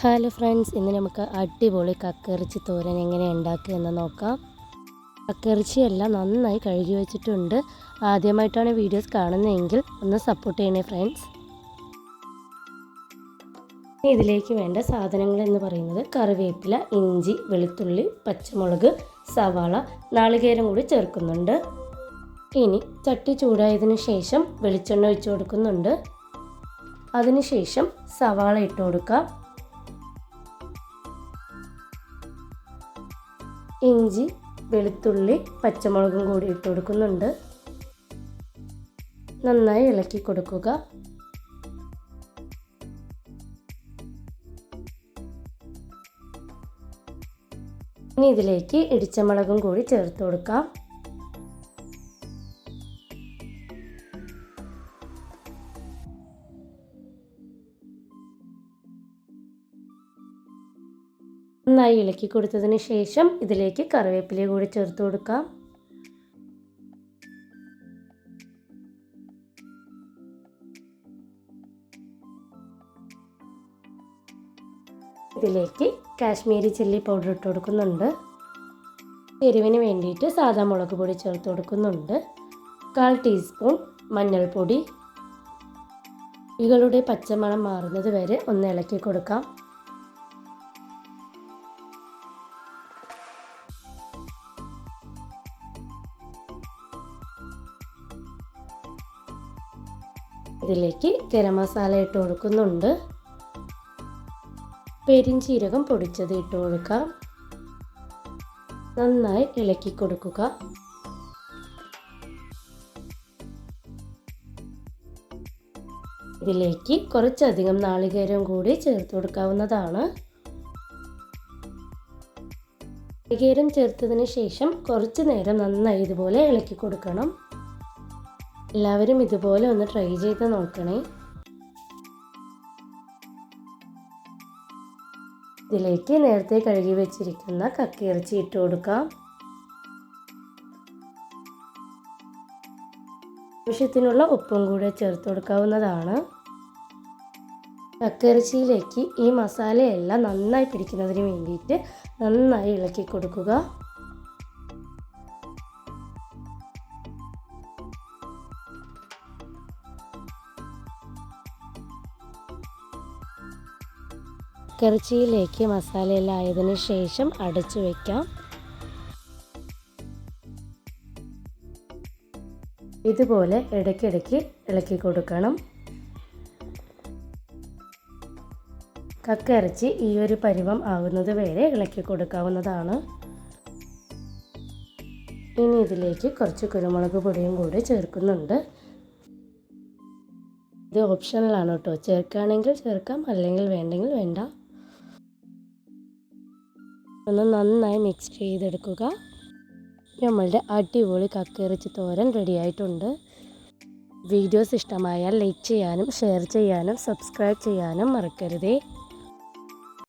Hello friends ഇന്ന് നമുക്ക് അടിപൊളി കക്കിറച്ചി തോരൻ എങ്ങനെ ഉണ്ടാക്കുക എന്ന് നോക്കാം. കക്കിറച്ചിയെല്ലാം നന്നായി കഴുകി വെച്ചിട്ടുണ്ട്. ആദ്യമായിട്ടാണ് വീഡിയോസ് കാണുന്നതെങ്കിൽ ഒന്ന് സപ്പോർട്ട് ചെയ്യണേ ഫ്രണ്ട്സ് ഇതിലേക്ക് വേണ്ട സാധനങ്ങൾ എന്ന് പറയുന്നത് കറിവേപ്പില ഇഞ്ചി വെളുത്തുള്ളി പച്ചമുളക് സവാള നാളികേരം കൂടി ചേർക്കുന്നുണ്ട്. ഇനി ചട്ടി ചൂടായതിനു ശേഷം വെളിച്ചെണ്ണ ഒഴിച്ചു കൊടുക്കുന്നുണ്ട്. അതിനുശേഷം സവാള ഇട്ട് കൊടുക്കാം. ഇഞ്ചി വെളുത്തുള്ളി പച്ചമുളകും കൂടി ഇട്ട് കൊടുക്കുന്നുണ്ട്. നന്നായി ഇളക്കി കൊടുക്കുക. ഇനി ഇതിലേക്ക് ഇടിച്ച മുളകും കൂടി ചേർത്ത് കൊടുക്കാം. നന്നായി ഇളക്കി കൊടുത്തതിന് ശേഷം ഇതിലേക്ക് കറിവേപ്പില കൂടി ചേർത്ത് കൊടുക്കാം. ഇതിലേക്ക് കാശ്മീരി ചില്ലി പൗഡർ ഇട്ട് കൊടുക്കുന്നുണ്ട്. എരിവിന് വേണ്ടിയിട്ട് സാധാ മുളക് പൊടി ചേർത്ത് കൊടുക്കുന്നുണ്ട്. കാൽ ടീസ്പൂൺ മഞ്ഞൾപ്പൊടി. ഇകളുടെ പച്ചമണം മാറുന്നത് വരെ ഒന്ന് ഇളക്കി കൊടുക്കാം. ഇതിലേക്ക് ഗരം മസാല ഇട്ട് കൊടുക്കുന്നുണ്ട്. പെരിഞ്ചീരകം പൊടിച്ചത് ഇട്ട് കൊടുക്കാം. നന്നായി ഇളക്കി കൊടുക്കുക. ഇതിലേക്ക് കുറച്ചധികം നാളികേരം കൂടി ചേർത്ത് കൊടുക്കാവുന്നതാണ്. നാളികേരം ചേർത്തതിന് ശേഷം കുറച്ച് നേരം നന്നായി ഇതുപോലെ ഇളക്കി കൊടുക്കണം. എല്ലാവരും ഇതുപോലെ ഒന്ന് ട്രൈ ചെയ്ത് നോക്കണേ. ഇതിലേക്ക് നേരത്തെ കഴുകി വെച്ചിരിക്കുന്ന കക്കിയിറച്ചി ഇട്ട് കൊടുക്കാം. ആവശ്യത്തിനുള്ള ഉപ്പും കൂടെ ചേർത്ത് കൊടുക്കാവുന്നതാണ്. കക്കിറച്ചിയിലേക്ക് ഈ മസാലയെല്ലാം നന്നായി പിടിക്കുന്നതിന് വേണ്ടിയിട്ട് നന്നായി ഇളക്കി കൊടുക്കുക. ഇറച്ചിയിലേക്ക് മസാലയെല്ലാം ആയതിനു ശേഷം അടച്ചു വയ്ക്കാം ഇതുപോലെ ഇടയ്ക്കിടയ്ക്ക് ഇളക്കി കൊടുക്കണം. കക്കിറച്ചി ഈ ഒരു പരുവം ആകുന്നത് വരെ ഇളക്കി കൊടുക്കാവുന്നതാണ്. ഇനി ഇതിലേക്ക് കുറച്ച് കുരുമുളക് പൊടിയും കൂടി ചേർക്കുന്നുണ്ട്. ഇത് ഓപ്ഷണലാണ് കേട്ടോ. ചേർക്കുകയാണെങ്കിൽ ചേർക്കാം അല്ലെങ്കിൽ വേണ്ടെങ്കിൽ വേണ്ട. ഒന്ന് നന്നായി മിക്സ് ചെയ്തെടുക്കുക. നമ്മളുടെ അടിപൊളി കക്കിറച്ചി തോരൻ റെഡി ആയിട്ടുണ്ട്. വീഡിയോസ് ഇഷ്ടമായാൽ ലൈക്ക് ചെയ്യാനും ഷെയർ ചെയ്യാനും സബ്സ്ക്രൈബ് ചെയ്യാനും മറക്കരുതേ.